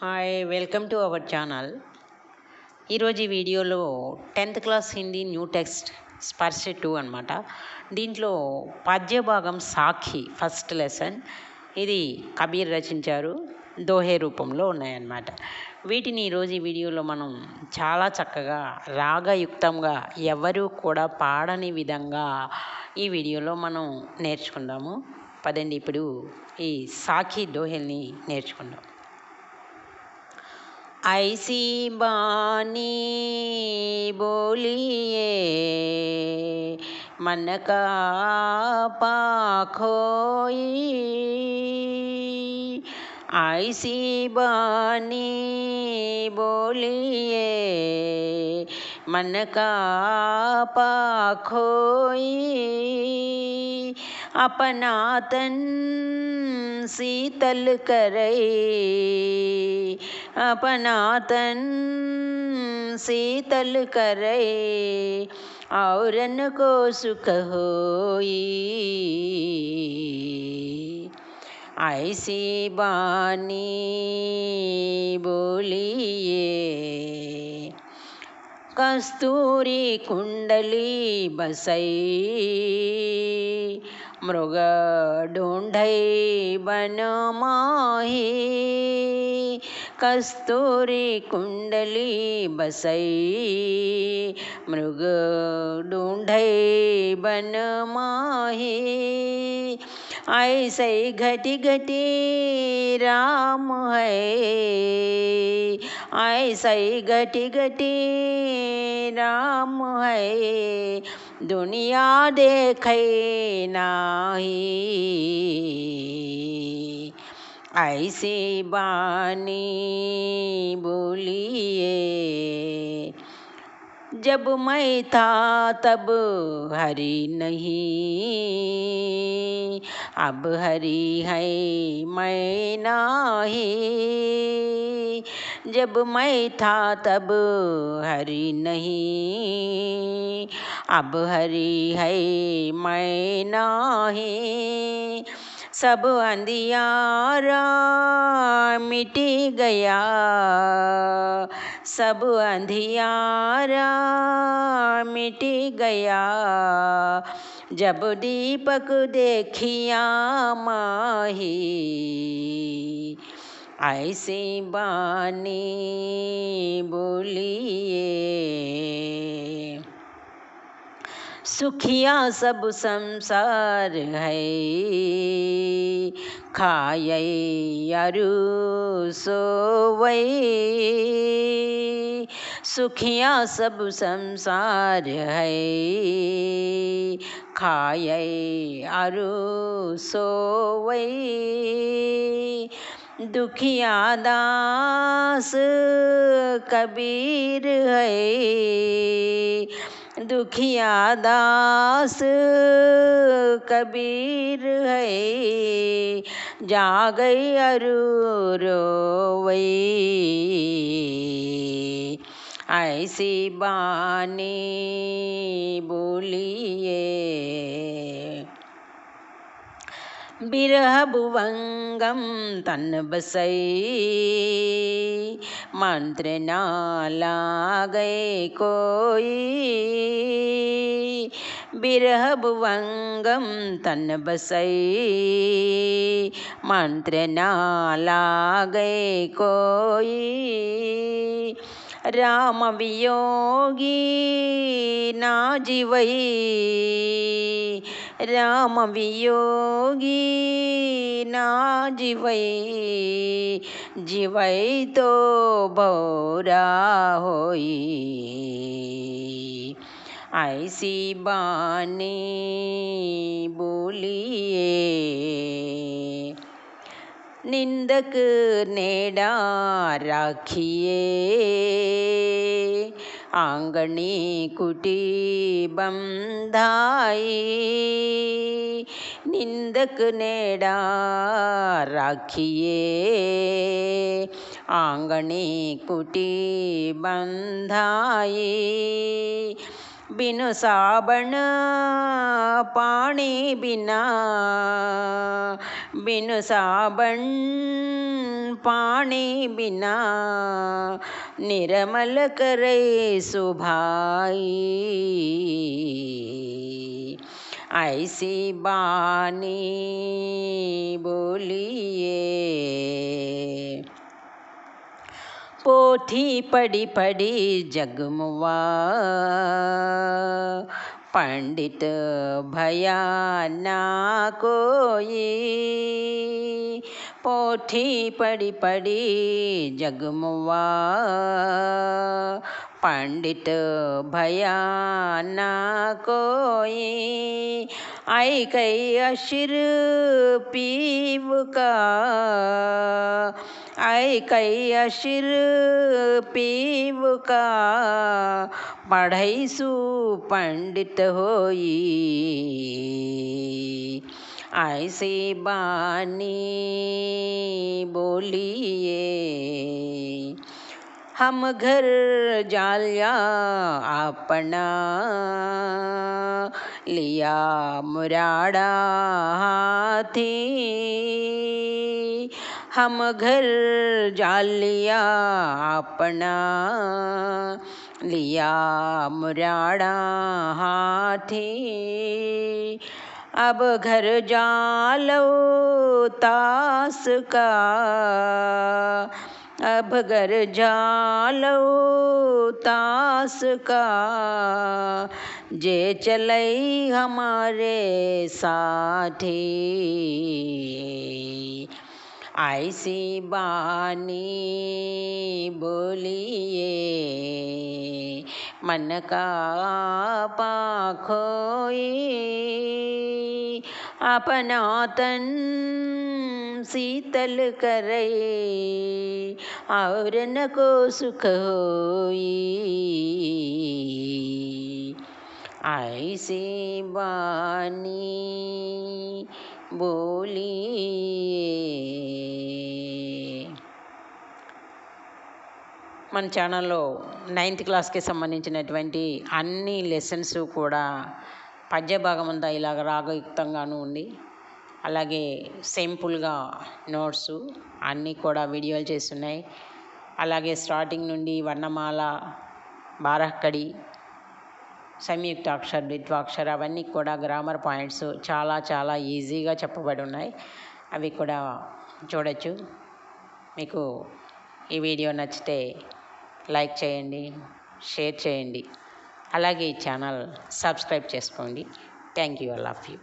Hi welcome to our channel ఈరోజు ఈ వీడియోలో tenth class Hindi new text Sparsh two అనమాట దీంట్లో పద్య భాగం సాక్షి ఫస్ట్ లెసన్ ఇది కబీర్ రచించారు. దోహే రూపంలో ఉన్నాయన్నమాట. వీటిని ఈరోజు ఈ వీడియోలో మనం చాలా చక్కగా రాగయుక్తంగా ఎవరు కూడా పాడని విధంగా ఈ వీడియోలో మనం నేర్చుకుందాము. పదండి ఇప్పుడు ఈ సాఖి దోహెల్ని నేర్చుకుందాం. ऐसी बानी बोलिए मन का पाखोई ऐसी बानी बोलिए मन का पाखोई अपना तन शीतल करे। अपना तन शीतल करे। औरन को सुख होई। ऐसी बानी बोलिए। कस्तूरी कुंडली बसई। मृग ढूंढई बन माही कस्तूरी कुंडली बसई। मृग ढूंढई बन माही ऐसे घटी घटी राम है। ऐसे घटी घटी राम है। दुनिया देखे नाही। ऐसी बानी बोलिए। जब मैं था तब हरी नहीं, अब हरी है मैं नाही। जब मैं था तब हरी नहीं, अब हरी है मैं नाही। सब अंधियारा मिटी गया सब अंधियारा मिट गया। जब दीपक देखिया माही ऐसी बानी बोलिए। सुखिया सब संसार है। खाए अरु सोवै। सुखिया सब संसार है। खाए अरु सोवै। दुखिया दास कबीर है। दुखिया दास कबीर है। जा गई रोवई। ऐसी बानी बोलिए। बिरह भुवंगम तन बसई मंत्र ना कोई। बिरह भुवंगम तन बसई मंत्र ना कोई। राम वियोगी ना जीवई राम वियोगी ना जीवई जीवई तो भौरा होई। ऐसी बानी बोलिए निंदक नेड़ा राखिए। आंगनी कुटी बंधाई निंदक नेड़ा राखिए आंगनी कुटी बंधाई बिनु साबण पानी बिना बिनु साबण पानी बिना निर्मल करे सुभाई। ऐसी बानी बोलिए। पोथी पड़ी पड़ी जगमुआ पंडित भया ना कोई। पोथी पड़ी पड़ी जगमुआ। पंडित भया ना कोई, आई कई अशिर पीव का। आई कई अशिर पीव का। पढ़ई सु पंडित होई। ऐसी बानी बोलिए। हम घर जालिया अपना लिया मुराड़ा हाथी। हम घर जालिया अपना लिया मुराड़ा हाथी। अब घर जालो तास का। अब घर जालो तास का। जे चलई हमारे साथी। ऐसी बानी बोलिए। मन का पाखोई अपना तन शीतल करे और न को सुख होई। ऐसी बानी बोलिए। మన ఛానల్లో నైన్త్ క్లాస్కి సంబంధించినటువంటి అన్ని లెసన్స్ కూడా పద్య భాగం అంతా ఇలాగ రాగయుక్తంగాను ఉంది. అలాగే సింపుల్గా నోట్స్ అన్నీ కూడా వీడియోలు చేస్తున్నాయి. అలాగే స్టార్టింగ్ నుండి వర్ణమాల బారహక్కడి సంయుక్త అక్షర ద్విత్వాక్షర అవన్నీ కూడా గ్రామర్ పాయింట్స్ చాలా చాలా ఈజీగా చెప్పబడి ఉన్నాయి. అవి కూడా చూడొచ్చు. మీకు ఈ వీడియో నచ్చితే లైక్ చేయండి షేర్ చేయండి. అలాగే ఈ ఛానల్ సబ్స్క్రైబ్ చేసుకోండి. Thank you. I love you.